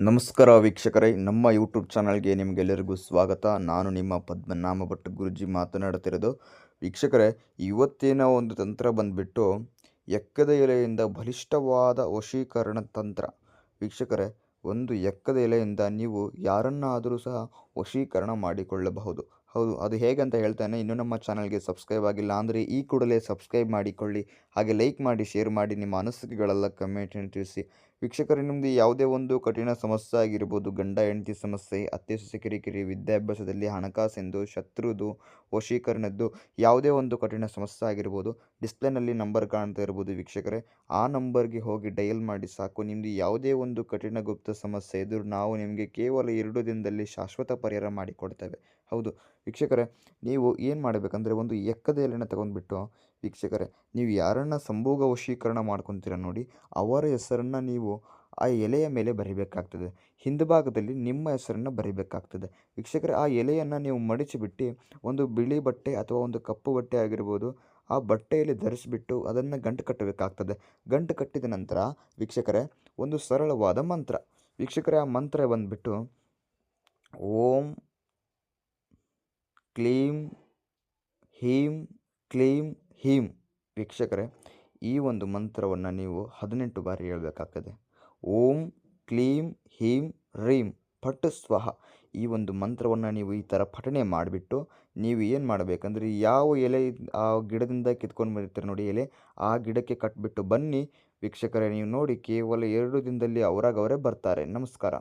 ನಮಸ್ಕಾರ ವೀಕ್ಷಕರೇ, ನಮ್ಮ ಯೂಟ್ಯೂಬ್ ಚಾನಲ್ಗೆ ನಿಮಗೆಲ್ಲರಿಗೂ ಸ್ವಾಗತ. ನಾನು ನಿಮ್ಮ ಪದ್ಮನಾಮ ಭಟ್ ಗುರುಜಿ ಮಾತನಾಡುತ್ತಿರೋದು ವೀಕ್ಷಕರೇ, ಇವತ್ತಿನ ಒಂದು ತಂತ್ರ ಬಂದುಬಿಟ್ಟು ಎಕ್ಕದ ಎಲೆಯಿಂದ ಬಲಿಷ್ಠವಾದ ವಶೀಕರಣ ತಂತ್ರ. ವೀಕ್ಷಕರೇ, ಒಂದು ಎಕ್ಕದ ಎಲೆಯಿಂದ ನೀವು ಯಾರನ್ನಾದರೂ ಸಹ ವಶೀಕರಣ ಮಾಡಿಕೊಳ್ಳಬಹುದು. ಹೌದು, ಅದು ಹೇಗೆ ಅಂತ ಹೇಳ್ತಾನೆ ಇನ್ನೂ ನಮ್ಮ ಚಾನಲ್ಗೆ ಸಬ್ಸ್ಕ್ರೈಬ್ ಆಗಿಲ್ಲ ಅಂದರೆ ಈ ಕೂಡಲೇ ಸಬ್ಸ್ಕ್ರೈಬ್ ಮಾಡಿಕೊಳ್ಳಿ. ಹಾಗೆ ಲೈಕ್ ಮಾಡಿ, ಶೇರ್ ಮಾಡಿ, ನಿಮ್ಮ ಅನಿಸಿಕೆಗಳೆಲ್ಲ ಕಮೆಂಟನ್ನು ತಿಳಿಸಿ. ವೀಕ್ಷಕರೇ ನಿಮ್ಮದು ಯಾವುದೇ ಒಂದು ಕಠಿಣ ಸಮಸ್ಯೆ ಆಗಿರ್ಬೋದು, ಗಂಡ, ಹೆಂಡತಿ ಸಮಸ್ಯೆ, ಅತ್ತೆ, ಸೊಸೆ, ಕಿರಿಕಿರಿ, ವಿದ್ಯಾಭ್ಯಾಸದಲ್ಲಿ ಹಣಕಾಸಿಂದು, ಶತ್ರುದು, ವಶೀಕರಣದ್ದು ಯಾವುದೇ ಒಂದು ಕಠಿಣ ಸಮಸ್ಯೆ ಆಗಿರ್ಬೋದು, ಡಿಸ್ಪ್ಲೇನಲ್ಲಿ ನಂಬರ್ ಕಾಣ್ತಾ ಇರ್ಬೋದು ವೀಕ್ಷಕರೇ, ಆ ನಂಬರ್ಗೆ ಹೋಗಿ ಡಯಲ್ ಮಾಡಿ ಸಾಕು. ನಿಮ್ಮದು ಯಾವುದೇ ಒಂದು ಕಠಿಣ ಗುಪ್ತ ಸಮಸ್ಯೆ ಇದ್ದರೂ ನಾವು ನಿಮಗೆ ಕೇವಲ ಎರಡು ದಿನದಲ್ಲಿ ಶಾಶ್ವತ ಪರಿಹಾರ ಮಾಡಿಕೊಡ್ತೇವೆ. ಹೌದು ವೀಕ್ಷಕರೇ, ನೀವು ಏನು ಮಾಡಬೇಕಂದ್ರೆ ಒಂದು ಎಕ್ಕದ ಎಲೆನ ತಗೊಂಡ್ಬಿಟ್ಟು, ವೀಕ್ಷಕರೇ, ನೀವು ಯಾರನ್ನು ಸಂಭೋಗ ವಶೀಕರಣ ಮಾಡ್ಕೊತೀರ ನೋಡಿ, ಅವರ ಹೆಸರನ್ನು ನೀವು ಆ ಎಲೆಯ ಮೇಲೆ ಬರಿಬೇಕಾಗ್ತದೆ. ಹಿಂದುಭಾಗದಲ್ಲಿ ನಿಮ್ಮ ಹೆಸರನ್ನು ಬರಿಬೇಕಾಗ್ತದೆ. ವೀಕ್ಷಕರೇ, ಆ ಎಲೆಯನ್ನು ನೀವು ಮಡಿಚಿಬಿಟ್ಟು, ಒಂದು ಬಿಳಿ ಬಟ್ಟೆ ಅಥವಾ ಒಂದು ಕಪ್ಪು ಬಟ್ಟೆ ಆಗಿರ್ಬೋದು, ಆ ಬಟ್ಟೆಯಲ್ಲಿ ಧರಿಸಿಬಿಟ್ಟು ಅದನ್ನು ಗಂಟು ಕಟ್ಟಬೇಕಾಗ್ತದೆ. ಗಂಟು ಕಟ್ಟಿದ ನಂತರ, ವೀಕ್ಷಕರೇ, ಒಂದು ಸರಳವಾದ ಮಂತ್ರ. ವೀಕ್ಷಕರೇ, ಆ ಮಂತ್ರ ಬಂದುಬಿಟ್ಟು, ಓಂ ಕ್ಲೀಂ, ಹೀಂ ಕ್ಲೀಂ, ಹೀಂ. ವೀಕ್ಷಕರೇ, ಈ ಒಂದು ಮಂತ್ರವನ್ನು ನೀವು ಹದಿನೆಂಟು ಬಾರಿ ಹೇಳಬೇಕಾಗ್ತದೆ. ಓಂ, ಕ್ಲೀಂ, ಹೀಂ, ರೀಂ, ಪಟ್, ಸ್ವಹ. ಈ ಒಂದು ಮಂತ್ರವನ್ನು ನೀವು ಈ ಥರ ಪಠಣೆ ಮಾಡಿಬಿಟ್ಟು ನೀವು ಏನು ಮಾಡಬೇಕಂದ್ರೆ, ಯಾವ ಎಲೆ ಆ ಗಿಡದಿಂದ ಕಿತ್ಕೊಂಡು ಬಂದಿರ್ತೀರ ನೋಡಿ ಎಲೆ, ಆ ಗಿಡಕ್ಕೆ ಕಟ್ಬಿಟ್ಟು ಬನ್ನಿ. ವೀಕ್ಷಕರೇ, ನೀವು ನೋಡಿ ಕೇವಲ ಎರಡು ದಿನದಲ್ಲಿ ಅವರಾಗವರೇ ಬರ್ತಾರೆ. ನಮಸ್ಕಾರ.